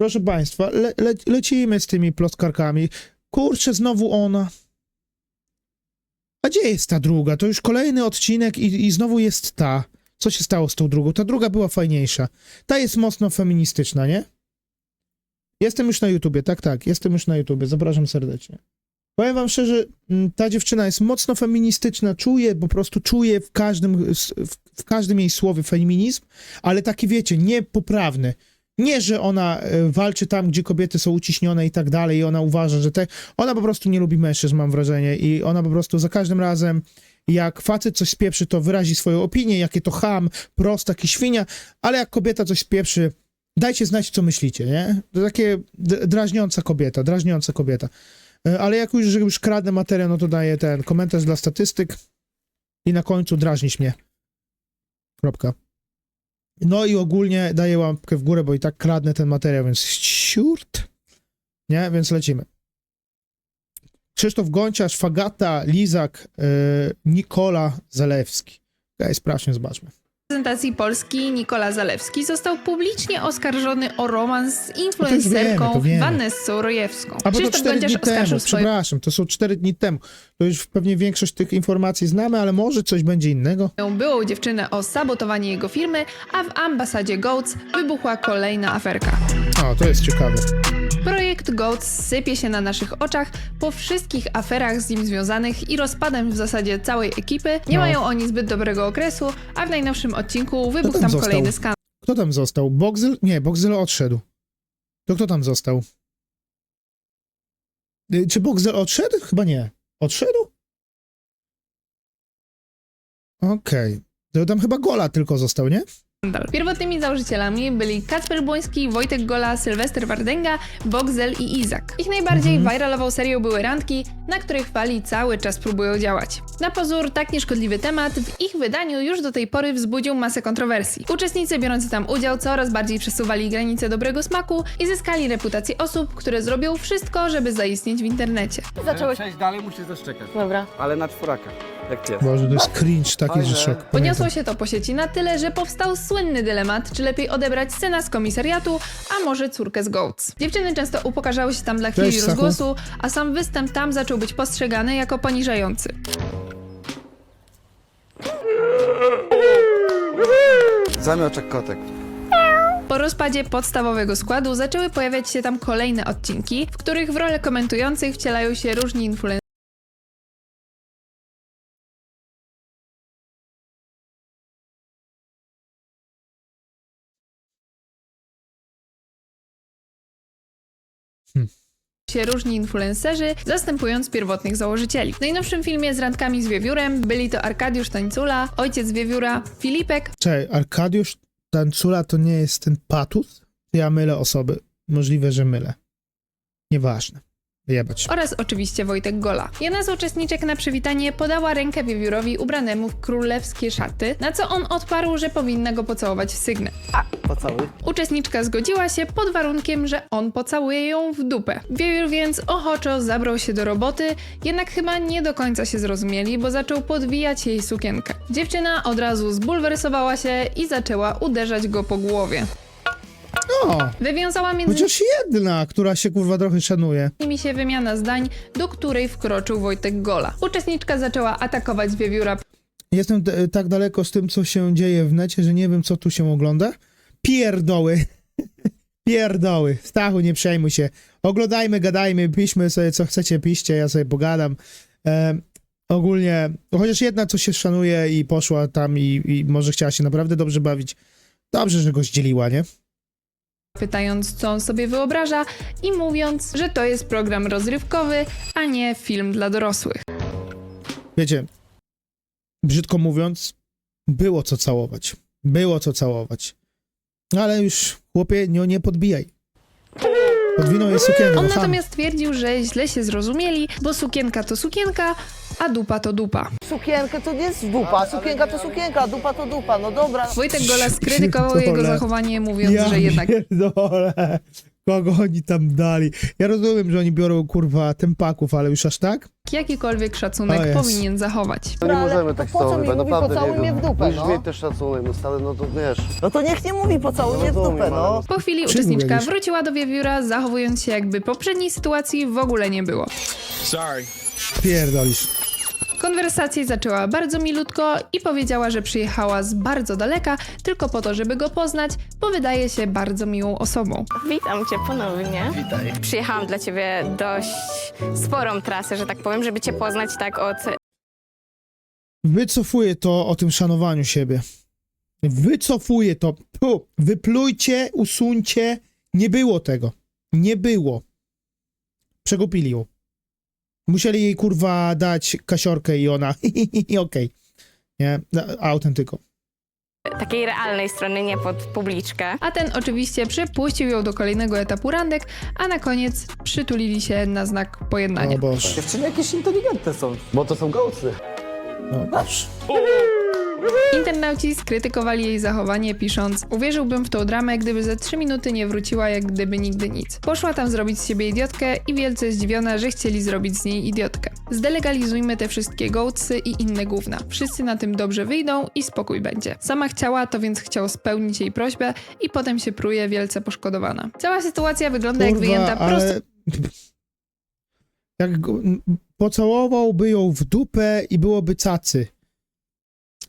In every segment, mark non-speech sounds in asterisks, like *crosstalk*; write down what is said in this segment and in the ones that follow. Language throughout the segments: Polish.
Proszę państwa, le, le, lecimy z tymi plotkarkami. Kurczę, znowu ona. A gdzie jest ta druga? To już kolejny odcinek i, i znowu jest ta. Co się stało z tą drugą? Ta druga była fajniejsza. Ta jest mocno feministyczna, nie? Jestem już na YouTubie, tak, tak, jestem już na YouTubie, zapraszam serdecznie. Powiem wam szczerze, m, ta dziewczyna jest mocno feministyczna, czuje, po prostu czuje w każdym, w, w każdym jej słowie feminizm, ale taki wiecie, niepoprawny. Nie, że ona e, walczy tam, gdzie kobiety są uciśnione i tak dalej, i ona uważa, że te. Ona po prostu nie lubi mężczyzn, mam wrażenie, i ona po prostu za każdym razem, jak facet coś spieprzy, to wyrazi swoją opinię, jakie to ham, prostak i świnia, ale jak kobieta coś spieprzy, dajcie znać, co myślicie, nie? To takie drażniąca kobieta, drażniąca kobieta. E, Ale jak już, już kradnę materiał, no to daję ten komentarz dla statystyk i na końcu drażnisz mnie. Kropka. No i ogólnie daję łapkę w górę, bo i tak kradnę ten materiał, więc siurt. Nie, więc lecimy. Krzysztof Gonciarz, Fagata, Lizak, yy, Nikola Zalewski. Okej, sprawdźmy, zobaczmy. Reprezentacji Polski Nikola Zalewski został publicznie oskarżony o romans z No to influencerką wiemy, to wiemy. Vanessą Rojewską. A bo to Krzysztof cztery dni temu, swoją przepraszam, to są cztery dni temu. To już pewnie większość tych informacji znamy, ale może coś będzie innego. byłą dziewczynę o sabotowanie jego firmy, a w ambasadzie Goats wybuchła kolejna aferka. O, to jest ciekawe. Projekt Goats sypie się na naszych oczach po wszystkich aferach z nim związanych i rozpadem w zasadzie całej ekipy. Nie No. mają oni zbyt dobrego okresu, a w najnowszym odcinku wybuchł tam tam został? kolejny skandal. Kto tam został? Bogzyl? Nie, Bogzyl odszedł. To kto tam został? Y, Czy Bogzyl odszedł? Chyba nie. Odszedł? Okej. To tam chyba Gola tylko został, nie? Pierwotnymi założycielami byli Kacper Błoński, Wojtek Gola, Sylwester Wardęga, Bogzel i Izak. Ich najbardziej Mhm. viralową serią były randki, na których fali cały czas próbują działać. Na pozór tak nieszkodliwy temat w ich wydaniu już do tej pory wzbudził masę kontrowersji. Uczestnicy biorący tam udział coraz bardziej przesuwali granice dobrego smaku i zyskali reputację osób, które zrobią wszystko, żeby zaistnieć w internecie. Zacząłeś. Przejść dalej musisz zaszczekać. Dobra. Ale na czworaka. Jak pies. Boże, to jest cringe taki, że szok. Poniosło się to po sieci na tyle, że powstał słynny dylemat, czy lepiej odebrać syna z komisariatu, a może córkę z Goats. Dziewczyny często upokarzały się tam dla chwili Cześć, rozgłosu, a sam występ tam zaczął być postrzegany jako poniżający. Zamioczek kotek. Po rozpadzie podstawowego składu zaczęły pojawiać się tam kolejne odcinki, w których w rolę komentujących wcielają się różni influencerzy. Się różni influencerzy, zastępując pierwotnych założycieli. W najnowszym filmie z randkami z wiewiórem byli to Arkadiusz Tańcula, ojciec wiewióra, Filipek Czekaj, Arkadiusz Tancula to nie jest ten patus? Ja mylę osoby. Możliwe, że mylę. Nieważne. Jebać. oraz oczywiście Wojtek Gola. Jedna z uczestniczek na przywitanie podała rękę wiewiórowi ubranemu w królewskie szaty, na co on odparł, że powinna go pocałować w sygnę. Pocałuj. Uczestniczka zgodziła się pod warunkiem, że on pocałuje ją w dupę. Wiewiór więc ochoczo zabrał się do roboty, jednak chyba nie do końca się zrozumieli, bo zaczął podwijać jej sukienkę. Dziewczyna od razu zbulwersowała się i zaczęła uderzać go po głowie. O! Wywiązała między Chociaż jedna, która się kurwa trochę szanuje. nimi się wymiana zdań, do której wkroczył Wojtek Gola. Uczestniczka zaczęła atakować wiewióra Jestem t- tak daleko z tym, co się dzieje w necie, że nie wiem, co tu się ogląda. Pierdoły. *laughs* Pierdoły. Stachu, nie przejmuj się. Oglądajmy, gadajmy, piszmy sobie, co chcecie, piszcie, ja sobie pogadam. Em, ogólnie, chociaż jedna, co się szanuje i poszła tam i, i może chciała się naprawdę dobrze bawić. Dobrze, że go zdzieliła, nie? Pytając, co on sobie wyobraża i mówiąc, że to jest program rozrywkowy, a nie film dla dorosłych. Wiecie, brzydko mówiąc, było co całować. Było co całować. Ale już, chłopie, nie, nie podbijaj. Podwinął jej sukienkę. On natomiast twierdził, że źle się zrozumieli, bo sukienka to sukienka, a dupa to dupa. Sukienkę to nie jest dupa, sukienka to sukienka, a dupa to dupa, no dobra. Wojtek Gola skrytykował jego Pierdolę. zachowanie, mówiąc, ja że jednak pierdolę. Kogo oni tam dali? Ja rozumiem, że oni biorą kurwa tempaków, ale już aż tak? jakikolwiek O szacunek Jezu. powinien zachować. No nie Ale możemy to tak po co mi mówi, naprawdę pocałuj nie mnie w dupę, Musisz no? mieć też szacunek, no stary, no to wiesz. No to niech nie mówi, pocałuj mnie w dupę, no. Po chwili Czemu uczestniczka mówisz? wróciła do wiewióra, zachowując się jakby poprzedniej sytuacji w ogóle nie było. Pierdolisz. Konwersację zaczęła bardzo milutko i powiedziała, że przyjechała z bardzo daleka tylko po to, żeby go poznać, bo wydaje się bardzo miłą osobą. Witam cię ponownie. Witaj. Przyjechałam dla ciebie dość sporą trasę, że tak powiem, żeby cię poznać tak od Wycofuję to o tym szanowaniu siebie. Wycofuję to. Tu. Wyplujcie, usuńcie. Nie było tego. Nie było. Przegupili ją. Musieli jej kurwa dać kasiorkę i ona. *laughs* Okej. Nie, autentyko. takiej realnej strony, nie pod publiczkę. A ten oczywiście przepuścił ją do kolejnego etapu randek, a na koniec przytulili się na znak pojednania. O Boże. Dziewczyny jakieś inteligentne są. Bo to są gołcy. O Boże. Internauci skrytykowali jej zachowanie, pisząc: Uwierzyłbym w tą dramę, gdyby za 3 minuty nie wróciła, jak gdyby nigdy nic. Poszła tam zrobić z siebie idiotkę i wielce zdziwiona, że chcieli zrobić z niej idiotkę. Zdelegalizujmy te wszystkie gołcy i inne gówna. Wszyscy na tym dobrze wyjdą i spokój będzie. Sama chciała, to więc chciał spełnić jej prośbę i potem się pruje wielce poszkodowana. Cała sytuacja wygląda jak wyjęta prosto ale... Jak go, pocałowałby ją w dupę i byłoby cacy.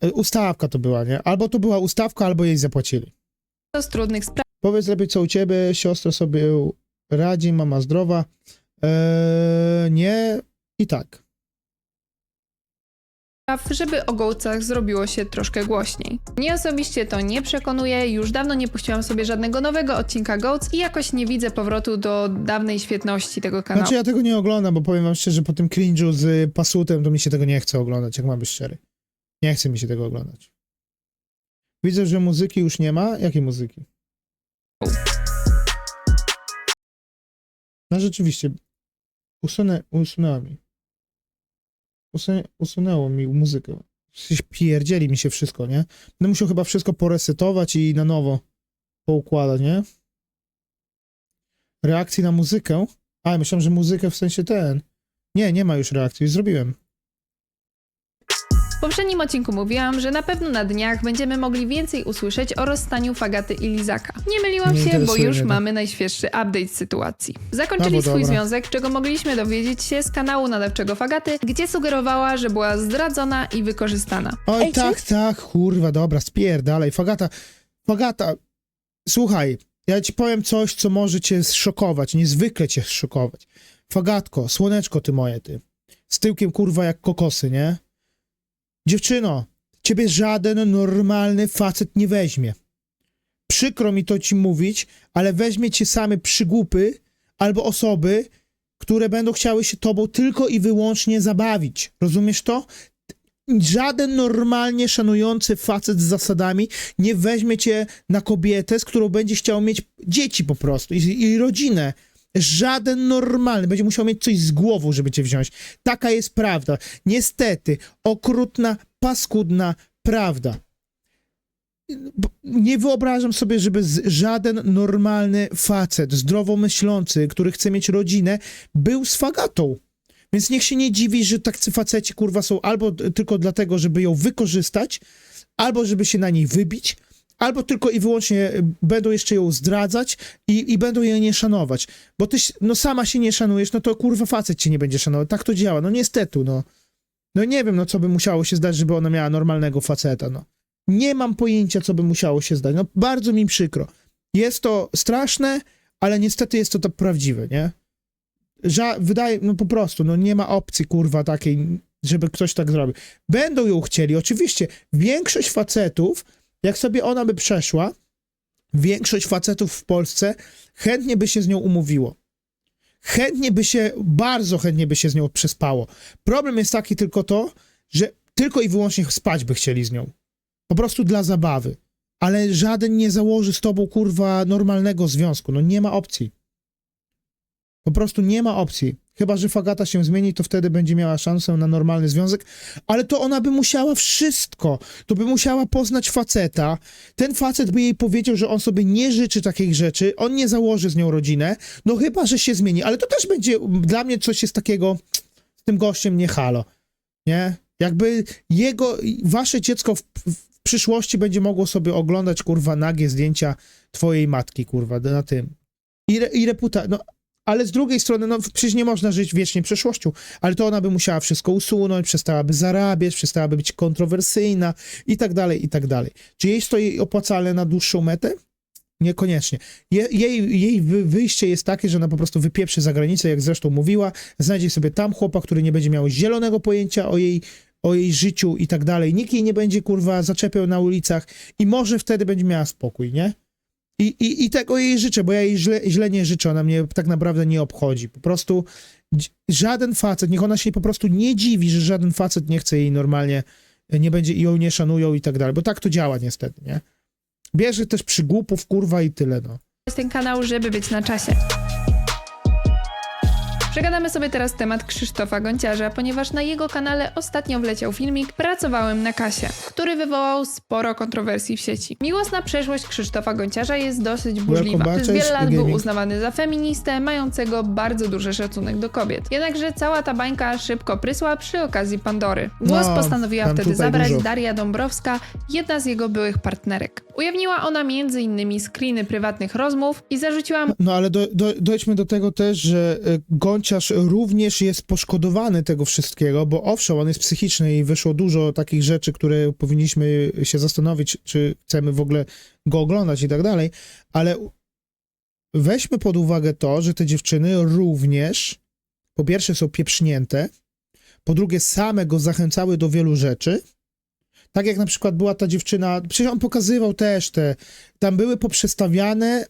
E, Ustawka to była, nie? Albo to była ustawka, albo jej zapłacili. z trudnych spraw. Powiedz lepiej co u ciebie, siostra sobie radzi, mama zdrowa. Eee, nie i tak. Żeby o gołcach zrobiło się troszkę głośniej. Mnie osobiście to nie przekonuje, już dawno nie puściłam sobie żadnego nowego odcinka Goats i jakoś nie widzę powrotu do dawnej świetności tego kanału. Znaczy ja tego nie oglądam, bo powiem wam szczerze, po tym cringe'u z pasutem to mi się tego nie chce oglądać, jak mam być szczery. Nie chce mi się tego oglądać. Widzę, że muzyki już nie ma. Jakiej muzyki? No rzeczywiście. Usunę, usunęła mi. Usunę, usunęło mi muzykę. Przecież pierdzieli mi się wszystko, nie? Będę musiał chyba wszystko poresetować i na nowo poukładać, nie? Reakcji na muzykę? A, myślałem, że muzykę w sensie ten. Nie, nie ma już reakcji, zrobiłem. W poprzednim odcinku mówiłam, że na pewno na dniach będziemy mogli więcej usłyszeć o rozstaniu Fagaty i Lizaka. Nie myliłam Nie się, bo interesuje już mnie to. mamy najświeższy update sytuacji. Zakończyli No bo swój dobra. związek, czego mogliśmy dowiedzieć się z kanału nadawczego Fagaty, gdzie sugerowała, że była zdradzona i wykorzystana. Oj, Ej, tak, tak, kurwa, dobra, spierdalaj. Fagata, Fagata, słuchaj, ja ci powiem coś, co może cię zszokować, niezwykle cię zszokować. Fagatko, słoneczko ty moje, ty. Z tyłkiem, kurwa, jak kokosy, nie? Dziewczyno, ciebie żaden normalny facet nie weźmie. Przykro mi to ci mówić, ale weźmie cię same przygłupy albo osoby, które będą chciały się tobą tylko i wyłącznie zabawić. Rozumiesz to? żaden normalnie szanujący facet z zasadami nie weźmie cię na kobietę, z którą będzie chciał mieć dzieci po prostu i, i rodzinę. Żaden normalny będzie musiał mieć coś z głową, żeby cię wziąć. Taka jest prawda. Niestety, okrutna, paskudna prawda. Nie wyobrażam sobie, żeby żaden normalny facet, zdrowo myślący, który chce mieć rodzinę, był z fagatą. Więc niech się nie dziwi, że tacy faceci kurwa są albo tylko dlatego, żeby ją wykorzystać, albo żeby się na niej wybić, albo tylko i wyłącznie będą jeszcze ją zdradzać i, i będą jej nie szanować. Bo ty no sama się nie szanujesz, no to kurwa facet cię nie będzie szanował. Tak to działa, no niestety, no. No nie wiem, no co by musiało się zdać, żeby ona miała normalnego faceta, no. Nie mam pojęcia, co by musiało się zdać. No bardzo mi przykro. Jest to straszne, ale niestety jest to to prawdziwe, nie? Ża- wydaje, no po prostu, no nie ma opcji, kurwa, takiej, żeby ktoś tak zrobił. Będą ją chcieli, oczywiście. Większość facetów, jak sobie ona by przeszła, większość facetów w Polsce chętnie by się z nią umówiło. Chętnie by się, bardzo chętnie by się z nią przespało. Problem jest taki tylko to, że tylko i wyłącznie spać by chcieli z nią. Po prostu dla zabawy. Ale żaden nie założy z tobą, kurwa, normalnego związku. No nie ma opcji. Po prostu nie ma opcji. Chyba, że Fagata się zmieni, to wtedy będzie miała szansę na normalny związek, ale to ona by musiała wszystko. To by musiała poznać faceta. Ten facet by jej powiedział, że on sobie nie życzy takich rzeczy, on nie założy z nią rodzinę, no chyba, że się zmieni. Ale to też będzie dla mnie coś jest takiego z tym gościem nie halo. Nie? Jakby jego, wasze dziecko w, w przyszłości będzie mogło sobie oglądać, kurwa, nagie zdjęcia twojej matki, kurwa, na tym. I, re, i reputa... No, ale z drugiej strony, no przecież nie można żyć wiecznie przeszłością, ale to ona by musiała wszystko usunąć, przestałaby zarabiać, przestałaby być kontrowersyjna i tak dalej, i tak dalej. Czy jej stoi opłacalne na dłuższą metę? Niekoniecznie. Je, jej jej wy, wyjście jest takie, że ona po prostu wypieprzy za granicę, jak zresztą mówiła, znajdzie sobie tam chłopa, który nie będzie miał zielonego pojęcia o jej, o jej życiu i tak dalej. Nikt jej nie będzie, kurwa, zaczepiał na ulicach i może wtedy będzie miała spokój, nie? I, i, I tego jej życzę, bo ja jej źle, źle nie życzę, ona mnie tak naprawdę nie obchodzi. Po prostu żaden facet, niech ona się po prostu nie dziwi, że żaden facet nie chce jej normalnie, nie będzie i ją nie szanują i tak dalej, bo tak to działa niestety, nie? Bierze też przygłupów, kurwa i tyle, no. ten kanał, żeby być na czasie. Przegadamy sobie teraz temat Krzysztofa Gonciarza, ponieważ na jego kanale ostatnio wleciał filmik Pracowałem na kasie, który wywołał sporo kontrowersji w sieci. Miłosna przeszłość Krzysztofa Gonciarza jest dosyć burzliwa. Przez wiele lat był uznawany za feministę, mającego bardzo duży szacunek do kobiet. Jednakże cała ta bańka szybko prysła przy okazji Pandory. Głos No, postanowiła wtedy zabrać dużo. Daria Dąbrowska, jedna z jego byłych partnerek. Ujawniła ona m.in. screeny prywatnych rozmów i zarzuciła No ale do, do, dojdźmy do tego też, że e, Gonciarz również jest poszkodowany tego wszystkiego, bo owszem, on jest psychiczny i wyszło dużo takich rzeczy, które powinniśmy się zastanowić, czy chcemy w ogóle go oglądać i tak dalej, ale weźmy pod uwagę to, że te dziewczyny również po pierwsze są pieprznięte, po drugie same go zachęcały do wielu rzeczy, tak jak na przykład była ta dziewczyna, przecież on pokazywał też te, tam były poprzestawiane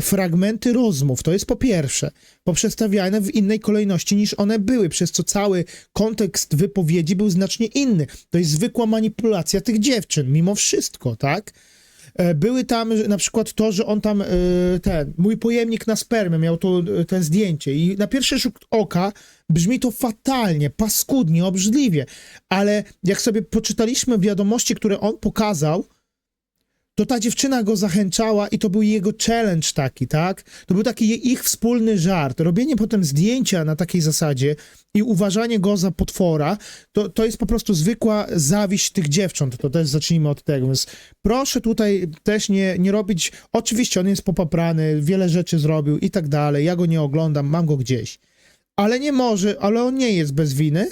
fragmenty rozmów, to jest po pierwsze, poprzestawiane w innej kolejności niż one były, przez co cały kontekst wypowiedzi był znacznie inny. To jest zwykła manipulacja tych dziewczyn, mimo wszystko, tak? E, Były tam na przykład to, że on tam, e, ten, mój pojemnik na spermę miał to, e, ten zdjęcie i na pierwszy rzut oka brzmi to fatalnie, paskudnie, obrzydliwie, ale jak sobie poczytaliśmy wiadomości, które on pokazał, to ta dziewczyna go zachęcała i to był jego challenge taki, tak? To był taki ich wspólny żart. Robienie potem zdjęcia na takiej zasadzie i uważanie go za potwora, to, to jest po prostu zwykła zawiść tych dziewcząt. To też zacznijmy od tego. Więc proszę tutaj też nie, nie robić... Oczywiście on jest popaprany, wiele rzeczy zrobił i tak dalej. Ja go nie oglądam, mam go gdzieś. Ale nie może, ale on nie jest bez winy,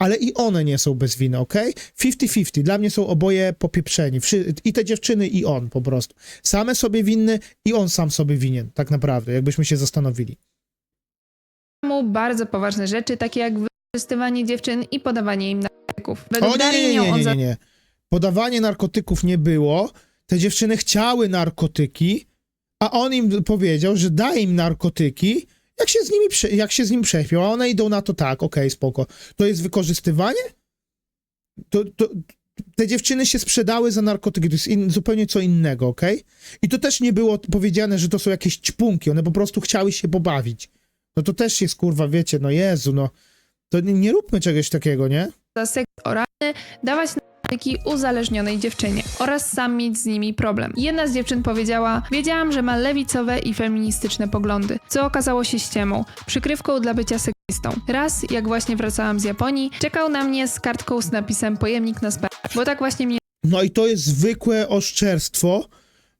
ale i one nie są bez winy, okej? 50-50. Dla mnie są oboje popieprzeni. I te dziewczyny, i on po prostu. Same sobie winny i on sam sobie winien, tak naprawdę, jakbyśmy się zastanowili. mu bardzo poważne rzeczy, takie jak wykorzystywanie dziewczyn i podawanie im narkotyków. Według O nie, nie, nie, nie, nie, nie. Podawanie narkotyków nie było. Te dziewczyny chciały narkotyki, a on im powiedział, że da im narkotyki, jak się z nimi, jak się z nim prześpią, a one idą na to tak, okej, spoko. To jest wykorzystywanie? To, to, te dziewczyny się sprzedały za narkotyki, to jest in, zupełnie co innego, okej? I to też nie było powiedziane, że to są jakieś ćpunki, one po prostu chciały się pobawić. No to też jest, kurwa, wiecie, no Jezu, no. To nie, nie róbmy czegoś takiego, nie? za seks oralny dawać narkotyki uzależnionej dziewczynie oraz sam mieć z nimi problem. Jedna z dziewczyn powiedziała, wiedziałam, że ma lewicowe i feministyczne poglądy, co okazało się ściemą, przykrywką dla bycia seksistą. Raz, jak właśnie wracałam z Japonii, czekał na mnie z kartką z napisem pojemnik na spermę, bo tak właśnie mnie No i to jest zwykłe oszczerstwo,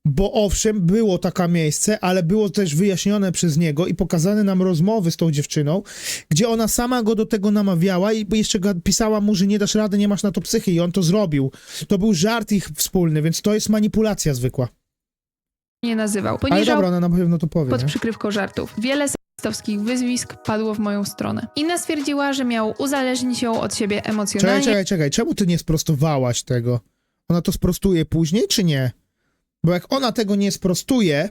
bo owszem, było taka miejsce, ale było też wyjaśnione przez niego i pokazane nam rozmowy z tą dziewczyną, gdzie ona sama go do tego namawiała i jeszcze pisała mu, że nie dasz rady, nie masz na to psychy i on to zrobił. To był żart ich wspólny, więc to jest manipulacja zwykła. nie nazywał. Ale Poniżał dobra, ona na pewno to powie, pod nie? przykrywką żartów. Wiele seksistowskich wyzwisk padło w moją stronę. Inna stwierdziła, że miał uzależnić ją od siebie Czekaj, emocjonalnie czekaj, czekaj, czemu ty nie sprostowałaś tego? Ona to sprostuje później, czy nie? Bo jak ona tego nie sprostuje,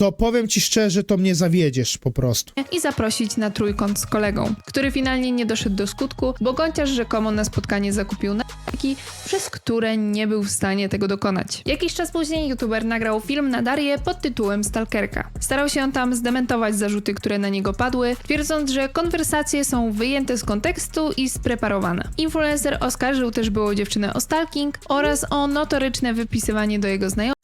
to powiem ci szczerze, to mnie zawiedziesz po prostu. i zaprosić na trójkąt z kolegą, który finalnie nie doszedł do skutku, bo Gonciarz rzekomo na spotkanie zakupił narkotyki przez które nie był w stanie tego dokonać. Jakiś czas później youtuber nagrał film na Darię pod tytułem Stalkerka. Starał się on tam zdementować zarzuty, które na niego padły, twierdząc, że konwersacje są wyjęte z kontekstu i spreparowane. Influencer oskarżył też było dziewczynę o stalking oraz o notoryczne wypisywanie do jego znajomych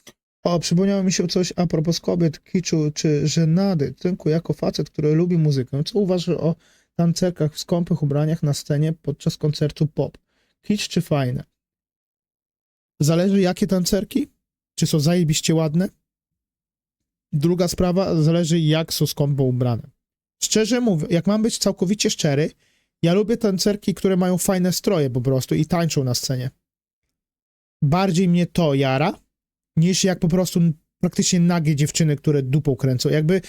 O, przypomniało mi się coś a propos kobiet, kiczu czy żenady. Tynku, jako facet, który lubi muzykę, co uważasz o tancerkach w skąpych ubraniach na scenie podczas koncertu pop? Kicz czy fajne? Zależy jakie tancerki? Czy są zajebiście ładne? Druga sprawa, zależy jak są skąpo ubrane. Szczerze mówię, jak mam być całkowicie szczery, ja lubię tancerki, które mają fajne stroje po prostu i tańczą na scenie. Bardziej mnie to jara, niż jak po prostu praktycznie nagie dziewczyny, które dupą kręcą. Jakby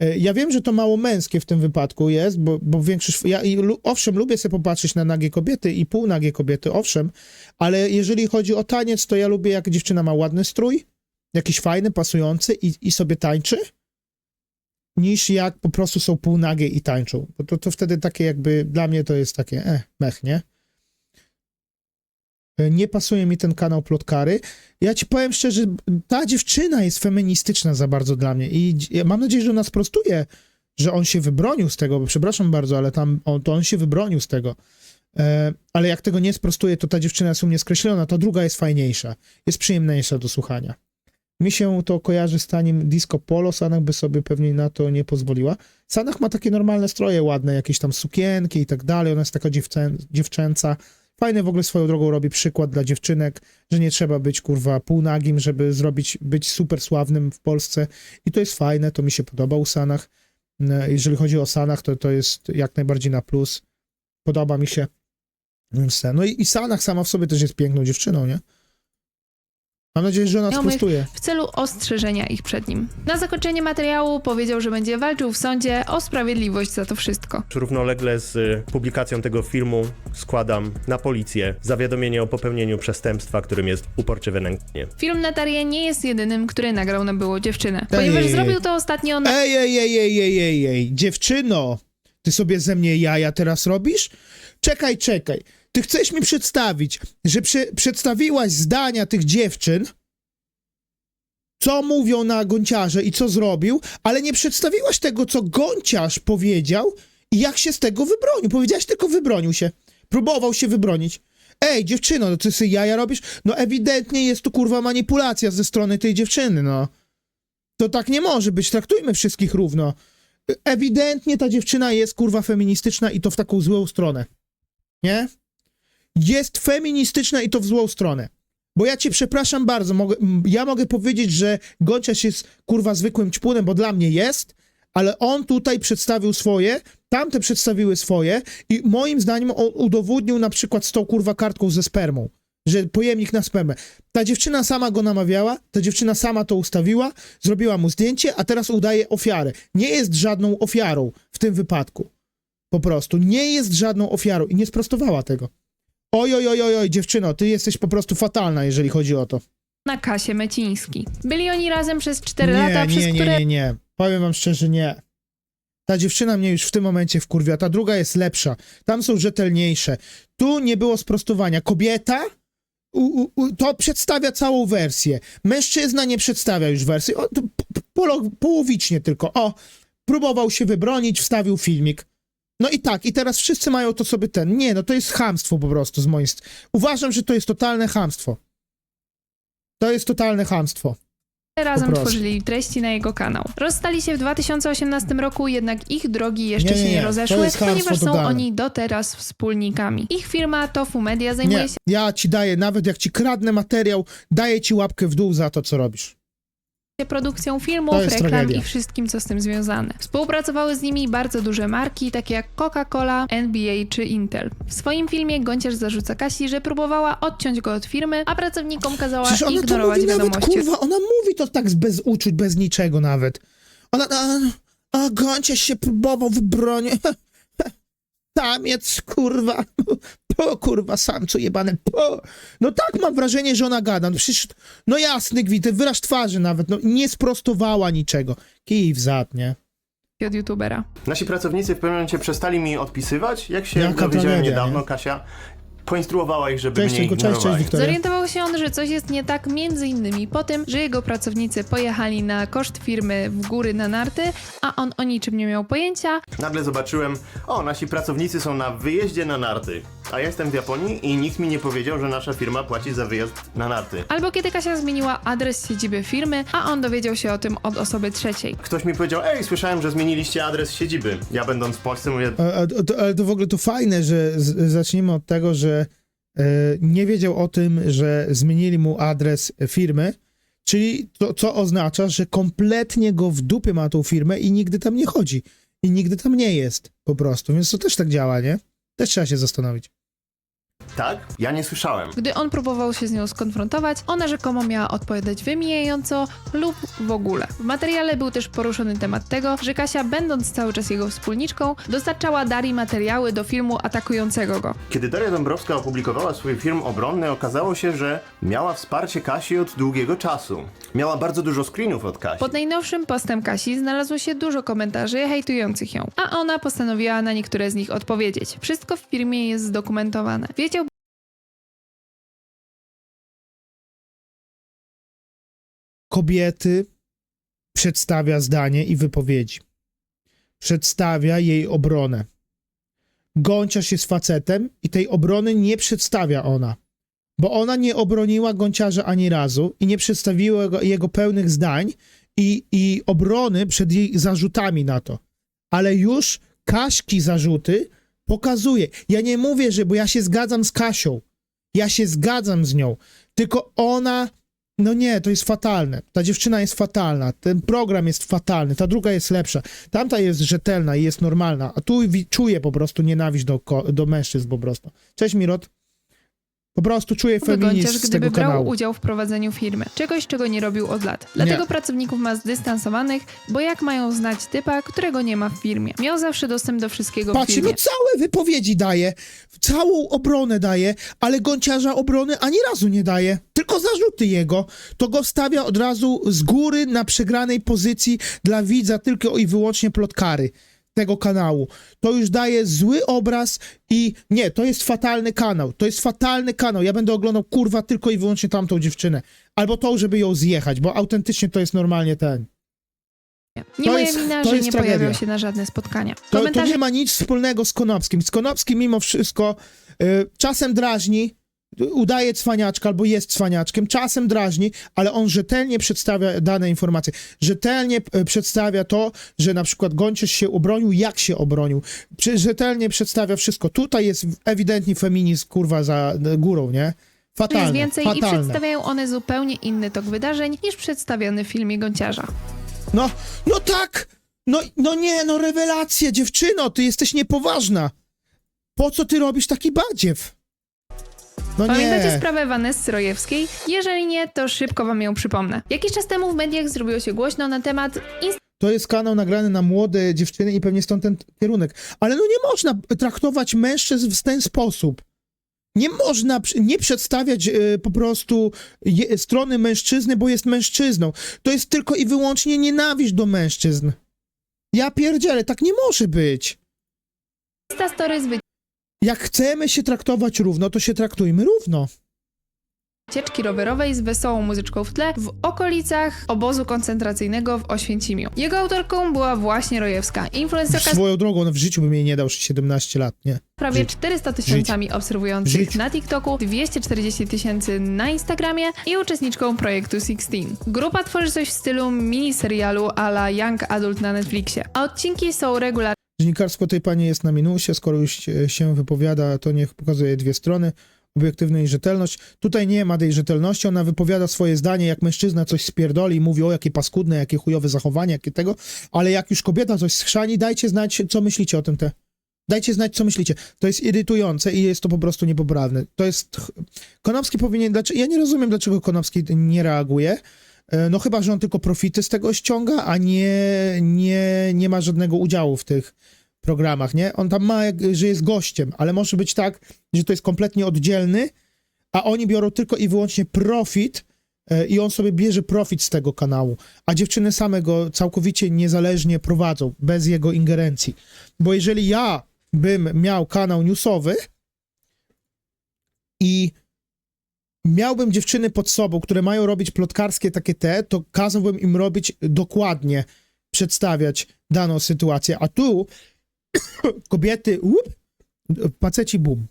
e, ja wiem, że to mało męskie w tym wypadku jest, bo, bo większość. Ja i, owszem, lubię sobie popatrzeć na nagie kobiety i półnagie kobiety, owszem, ale jeżeli chodzi o taniec, to ja lubię, jak dziewczyna ma ładny strój, jakiś fajny, pasujący i, i sobie tańczy, niż jak po prostu są półnagie i tańczą. Bo to, to wtedy takie jakby, dla mnie to jest takie, eh, mech, nie? E, Nie pasuje mi ten kanał Plotkary. Ja ci powiem szczerze, ta dziewczyna jest feministyczna za bardzo dla mnie i mam nadzieję, że ona sprostuje, że on się wybronił z tego, bo przepraszam bardzo, ale tam on, to on się wybronił z tego. E, ale jak tego nie sprostuje, to ta dziewczyna jest u mnie skreślona, ta druga jest fajniejsza, jest przyjemniejsza do słuchania. Mi się to kojarzy z taniem disco polo, Sanach by sobie pewnie na to nie pozwoliła. Sanach ma takie normalne stroje ładne, jakieś tam sukienki i tak dalej, ona jest taka dziewczę, dziewczęca. Fajny w ogóle swoją drogą robi przykład dla dziewczynek, że nie trzeba być kurwa półnagim, żeby zrobić, być super sławnym w Polsce i to jest fajne, to mi się podoba u Sanach. E, Jeżeli chodzi o Sanach, to to jest jak najbardziej na plus. Podoba mi się. Więc No i, i Sanach sama w sobie też jest piękną dziewczyną, nie? Mam nadzieję, że ona sprostuje. w celu ostrzeżenia ich przed nim. Na zakończenie materiału powiedział, że będzie walczył w sądzie o sprawiedliwość za to wszystko. Równolegle z y, publikacją tego filmu składam na policję zawiadomienie o popełnieniu przestępstwa, którym jest uporczywe nękanie. Film Natarię nie jest jedynym, który nagrał na było dziewczynę, ponieważ Ej. zrobił to ostatnio na Ej, ej, ej, ej, ej, ej, ej, dziewczyno, ty sobie ze mnie jaja teraz robisz? Czekaj, czekaj. Ty chcesz mi przedstawić, że prze, przedstawiłaś zdania tych dziewczyn, co mówią na Gonciarze i co zrobił, ale nie przedstawiłaś tego, co Gonciarz powiedział i jak się z tego wybronił. Powiedziałaś tylko wybronił się. Próbował się wybronić. Ej, dziewczyno, no ty sobie jaja robisz? No ewidentnie jest tu kurwa manipulacja ze strony tej dziewczyny, no. To tak nie może być, traktujmy wszystkich równo. Ewidentnie ta dziewczyna jest kurwa feministyczna i to w taką złą stronę. Nie? Jest feministyczna i to w złą stronę. Bo ja cię przepraszam bardzo, mogę, ja mogę powiedzieć, że Gonciarz jest kurwa zwykłym ćpunem, bo dla mnie jest, ale on tutaj przedstawił swoje, tamte przedstawiły swoje i moim zdaniem on udowodnił na przykład z tą kurwa kartką ze spermą, że pojemnik na spermę. Ta dziewczyna sama go namawiała, ta dziewczyna sama to ustawiła, zrobiła mu zdjęcie, a teraz udaje ofiarę. Nie jest żadną ofiarą w tym wypadku. Po prostu nie jest żadną ofiarą i nie sprostowała tego. Oj, oj, oj, oj, oj, dziewczyno, ty jesteś po prostu fatalna, jeżeli chodzi o to. na Kasie Meciński. Byli oni razem przez 4 nie, lata, nie, przez nie, które nie, nie. Powiem wam szczerze, nie. Ta dziewczyna mnie już w tym momencie wkurwia, ta druga jest lepsza. Tam są rzetelniejsze. Tu nie było sprostowania. Kobieta u, u, u, to przedstawia całą wersję. Mężczyzna nie przedstawia już wersji. O, to p- polo, połowicznie tylko. O, próbował się wybronić, wstawił filmik. No i tak, i teraz wszyscy mają to sobie ten. Nie, no to jest chamstwo po prostu z mojej strony. Uważam, że to jest totalne chamstwo. To jest totalne chamstwo. razem tworzyli treści na jego kanał. Rozstali się w 2018 roku, jednak ich drogi jeszcze Nie, nie, się nie nie. Rozeszły, ponieważ są totalne. oni do teraz wspólnikami. Ich firma Tofu Media zajmuje Nie, się ja ci daję, nawet jak ci kradnę materiał, daję ci łapkę w dół za to, co robisz. Produkcją To filmów, reklam tragedia. i wszystkim, co z tym związane. Współpracowały z nimi bardzo duże marki, takie jak Coca-Cola, NBA czy Intel. W swoim filmie Gonciarz zarzuca Kasi, że próbowała odciąć go od firmy, a pracownikom kazała Przecież ona to ignorować mówi nawet, wiadomości. kurwa, ona mówi to tak bez uczuć, bez niczego nawet. Ona, a, a Gonciarz się próbował wybronić. *laughs* Tamiec, kurwa, po, kurwa, samcu jebane, po. No tak mam wrażenie, że ona gada. No przecież, no jasny gwity, wyraz twarzy nawet, no nie sprostowała niczego. Kij w zad, nie? od youtubera. Nasi pracownicy w pewnym momencie przestali mi odpisywać. Jak się Jaka dowiedziałem tragedia, niedawno, nie? Kasia, poinstruowała ich, żeby Cześć, mnie Cześć, cześć, ignorowali. Wiktoria. Zorientował się on, że coś jest nie tak między innymi po tym, że jego pracownicy pojechali na koszt firmy w góry na narty, a on o niczym nie miał pojęcia, Nagle zobaczyłem, o, nasi pracownicy są na wyjeździe na narty, a ja jestem w Japonii i nikt mi nie powiedział, że nasza firma płaci za wyjazd na narty. albo kiedy Kasia zmieniła adres siedziby firmy, a on dowiedział się o tym od osoby trzeciej. Ktoś mi powiedział, ej, słyszałem, że zmieniliście adres siedziby. Ja będąc w Polsce mówię, A, a, to, ale to w ogóle to fajne, że z, zacznijmy od tego, że e, nie wiedział o tym, że zmienili mu adres firmy, czyli to, co oznacza, że kompletnie go w dupie ma tą firmę i nigdy tam nie chodzi. I nigdy tam nie jest po prostu, więc to też tak działa, nie? Też trzeba się zastanowić. Tak? Ja nie słyszałem. Gdy on próbował się z nią skonfrontować, ona rzekomo miała odpowiadać wymijająco lub w ogóle. W materiale był też poruszony temat tego, że Kasia, będąc cały czas jego wspólniczką, dostarczała Darii materiały do filmu atakującego go. Kiedy Daria Dąbrowska opublikowała swój film obronny, okazało się, że miała wsparcie Kasi od długiego czasu. Miała bardzo dużo screenów od Kasi. Pod najnowszym postem Kasi znalazło się dużo komentarzy hejtujących ją, a ona postanowiła na niektóre z nich odpowiedzieć. Wszystko w filmie jest zdokumentowane. Wiedział kobiety przedstawia zdanie i wypowiedzi. Przedstawia jej obronę. Gąciarz jest facetem i tej obrony nie przedstawia ona. Bo ona nie obroniła gąciarza ani razu i nie przedstawiła jego, jego pełnych zdań i, i obrony przed jej zarzutami na to. Ale już Kaśki zarzuty pokazuje. Ja nie mówię, że, bo ja się zgadzam z Kasią. Ja się zgadzam z nią. Tylko ona no nie, to jest fatalne. Ta dziewczyna jest fatalna. Ten program jest fatalny. Ta druga jest lepsza. Tamta jest rzetelna i jest normalna. A tu czuję po prostu nienawiść do, do mężczyzn po prostu. Cześć Mirot. Po prostu czuję feminizm Gąciarz, z gdyby tego brał kanału. udział w prowadzeniu firmy. Czegoś, czego nie robił od lat. Dlatego Nie. pracowników ma zdystansowanych, bo jak mają znać typa, którego nie ma w firmie? Miał zawsze dostęp do wszystkiego w Patrzcie, firmie. no całe wypowiedzi daje, całą obronę daje, ale gąciarza obrony ani razu nie daje. Tylko zarzuty jego. To go stawia od razu z góry na przegranej pozycji dla widza tylko i wyłącznie plotkary tego kanału. To już daje zły obraz i nie, to jest fatalny kanał. To jest fatalny kanał. Ja będę oglądał kurwa tylko i wyłącznie tamtą dziewczynę. Albo tą, żeby ją zjechać, bo autentycznie to jest normalnie ten. Nie To moja jest- wina, to że jest nie tragedia. pojawiał się na żadne spotkania. To, to Komentarze nie ma nic wspólnego z Konopskim. Z Konopskim mimo wszystko y, czasem drażni, udaje cwaniaczka albo jest cwaniaczkiem, czasem drażni, ale on rzetelnie przedstawia dane informacje. Rzetelnie y, przedstawia to, że na przykład Gończysz się obronił, jak się obronił. Rzetelnie przedstawia wszystko. Tutaj jest ewidentnie feminizm, kurwa, za górą, nie? jest Fatalne, więcej i fatalne. przedstawiają one zupełnie inny tok wydarzeń niż przedstawiony w filmie Gąciarza. No, no tak! No, no nie, no rewelacja, dziewczyno, ty jesteś niepoważna. Po co ty robisz taki badziew? No Pamiętacie nie. sprawę Vanessy Rojewskiej? Jeżeli nie, to szybko wam ją przypomnę. Jakiś czas temu w mediach zrobiło się głośno na temat To jest kanał nagrany na młode dziewczyny i pewnie stąd ten kierunek. Ale no nie można traktować mężczyzn w ten sposób. Nie można nie przedstawiać e, po prostu je, strony mężczyzny, bo jest mężczyzną. To jest tylko i wyłącznie nienawiść do mężczyzn. Ja pierdzielę, tak nie może być. Insta Story z Jak chcemy się traktować równo, to się traktujmy równo. wycieczki rowerowej z wesołą muzyczką w tle w okolicach obozu koncentracyjnego w Oświęcimiu. Jego autorką była właśnie Rojewska, influencerka z Swoją drogą, on w życiu by mi nie dał 17 lat, nie? prawie Żyć. 400 tysiącami obserwujących Żyć. na TikToku, 240 tysięcy na Instagramie i uczestniczką projektu Sixteen. Grupa tworzy coś w stylu miniserialu a la Young Adult na Netflixie, a odcinki są regularnie Dziennikarstwo tej pani jest na minusie, skoro już e, się wypowiada, to niech pokazuje dwie strony, obiektywność i rzetelność. Tutaj nie ma tej rzetelności, ona wypowiada swoje zdanie, jak mężczyzna coś spierdoli i mówi o jakie paskudne, jakie chujowe zachowanie, jakie tego, ale jak już kobieta coś schrzani, dajcie znać, co myślicie o tym te. Dajcie znać, co myślicie. To jest irytujące i jest to po prostu niepoprawne. To jest... Konopski powinien... Dlaczego... Ja nie rozumiem, dlaczego Konopski nie reaguje. E, No chyba, że on tylko profity z tego ściąga, a nie, nie, nie ma żadnego udziału w tych programach, nie? On tam ma, że jest gościem, ale może być tak, że to jest kompletnie oddzielny, a oni biorą tylko i wyłącznie profit e, i on sobie bierze profit z tego kanału, a dziewczyny same go całkowicie niezależnie prowadzą, bez jego ingerencji. Bo jeżeli ja bym miał kanał newsowy, i miałbym dziewczyny pod sobą, które mają robić plotkarskie takie te, to kazałbym im robić dokładnie, przedstawiać daną sytuację, a tu *coughs* kobiety, łup, faceci bum.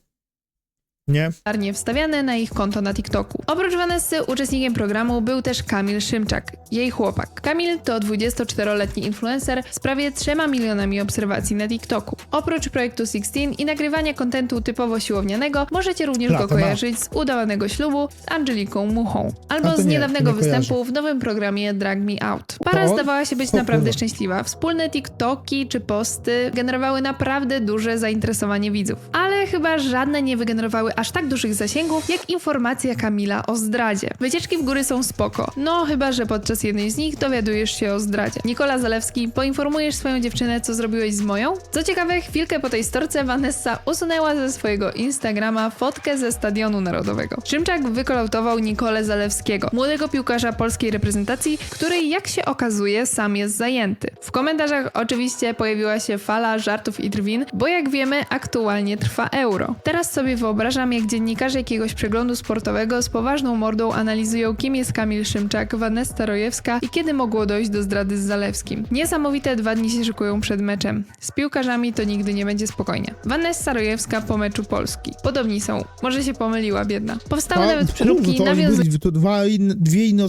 Nie? regularnie wstawiane na ich konto na TikToku. Oprócz Vanessy uczestnikiem programu był też Kamil Szymczak, jej chłopak. Kamil to 24-letni influencer z prawie 3 milionami obserwacji na TikToku. Oprócz projektu 16 i nagrywania kontentu typowo siłownianego, możecie również Lata go ma. kojarzyć z udawanego ślubu z Angeliką Muchą. A Albo to z nie, niedawnego to nie kojarzę. występu w nowym programie Drag Me Out. Para O, zdawała się być o naprawdę kurwa. szczęśliwa. Wspólne TikToki czy posty generowały naprawdę duże zainteresowanie widzów. Ale chyba żadne nie wygenerowały aż tak dużych zasięgów, jak informacja Kamila o zdradzie. Wycieczki w góry są spoko. No, chyba, że podczas jednej z nich dowiadujesz się o zdradzie. Nikola Zalewski, poinformujesz swoją dziewczynę, co zrobiłeś z moją? Co ciekawe, chwilkę po tej storce Vanessa usunęła ze swojego Instagrama fotkę ze Stadionu Narodowego. Szymczak wykolautował Nikolę Zalewskiego, młodego piłkarza polskiej reprezentacji, który jak się okazuje sam jest zajęty. W komentarzach oczywiście pojawiła się fala żartów i drwin, bo jak wiemy aktualnie trwa euro. Teraz sobie wyobrażam jak dziennikarze jakiegoś przeglądu sportowego z poważną mordą analizują kim jest Kamil Szymczak, Vanessa Rojewska i kiedy mogło dojść do zdrady z Zalewskim. Niesamowite dwa dni się szykują przed meczem. Z piłkarzami to nigdy nie będzie spokojnie. Vanessa Rojewska po meczu Polski. Podobni są. Może się pomyliła biedna. Powstały A, nawet kurwa, przeróbki nawiązujące to dwa in, dwie inne...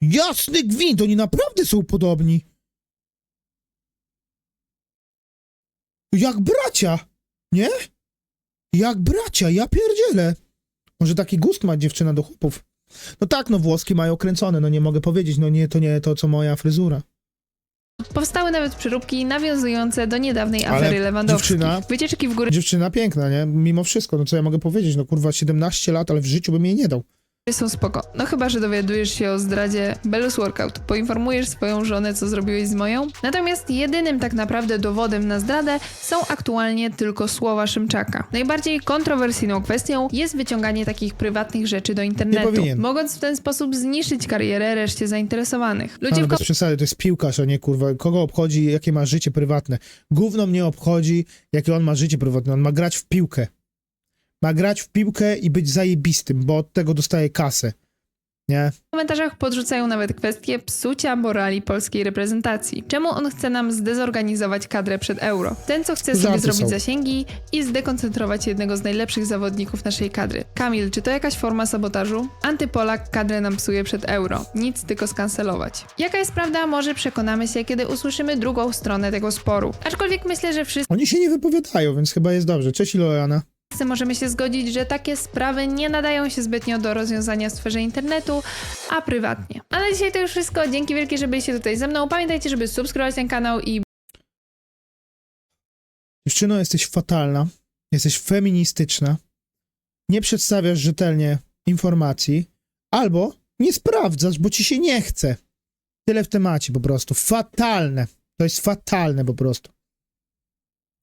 Jasny gwint, oni naprawdę są podobni. Jak bracia, nie? Jak bracia, ja pierdzielę. Może taki gust ma dziewczyna do chłopów. No tak, no włoski mają kręcone, no nie mogę powiedzieć, no nie, to nie to, co moja fryzura. Powstały nawet przeróbki nawiązujące do niedawnej Ale afery Lewandowskich. dziewczyna- Wycieczki w góry Dziewczyna piękna, nie? Mimo wszystko, no co ja mogę powiedzieć, no kurwa 17 lat, ale w życiu bym jej nie dał. Są spoko. No chyba, że dowiadujesz się o zdradzie Belus Workout. Poinformujesz swoją żonę, co zrobiłeś z moją. Natomiast jedynym tak naprawdę dowodem na zdradę są aktualnie tylko słowa Szymczaka. Najbardziej kontrowersyjną kwestią jest wyciąganie takich prywatnych rzeczy do internetu, mogąc w ten sposób zniszczyć karierę reszcie zainteresowanych. Ludzie Ale w bez przesady, to jest piłkarz, a nie kurwa. Kogo obchodzi, jakie ma życie prywatne? Gówno mnie obchodzi, jakie on ma życie prywatne. On ma grać w piłkę. Ma grać w piłkę i być zajebistym, bo od tego dostaje kasę. Nie? W komentarzach podrzucają nawet kwestię psucia morali polskiej reprezentacji. Czemu on chce nam zdezorganizować kadrę przed euro? Ten, co chce sobie Żarty zrobić są. zasięgi i zdekoncentrować jednego z najlepszych zawodników naszej kadry. Kamil, czy to jakaś forma sabotażu? Antypolak kadrę nam psuje przed euro. Nic, tylko skancelować. Jaka jest prawda, może przekonamy się, kiedy usłyszymy drugą stronę tego sporu. Aczkolwiek myślę, że wszyscy Oni się nie wypowiadają, więc chyba jest dobrze. Cześć Iloana. możemy się zgodzić, że takie sprawy nie nadają się zbytnio do rozwiązania w sferze internetu, a prywatnie. Ale dzisiaj to już wszystko. Dzięki wielkie, że byliście tutaj ze mną. Pamiętajcie, żeby subskrybować ten kanał i Dziewczyno, jesteś fatalna. Jesteś feministyczna. Nie przedstawiasz rzetelnie informacji. Albo nie sprawdzasz, bo ci się nie chce. Tyle w temacie po prostu. Fatalne. To jest fatalne po prostu.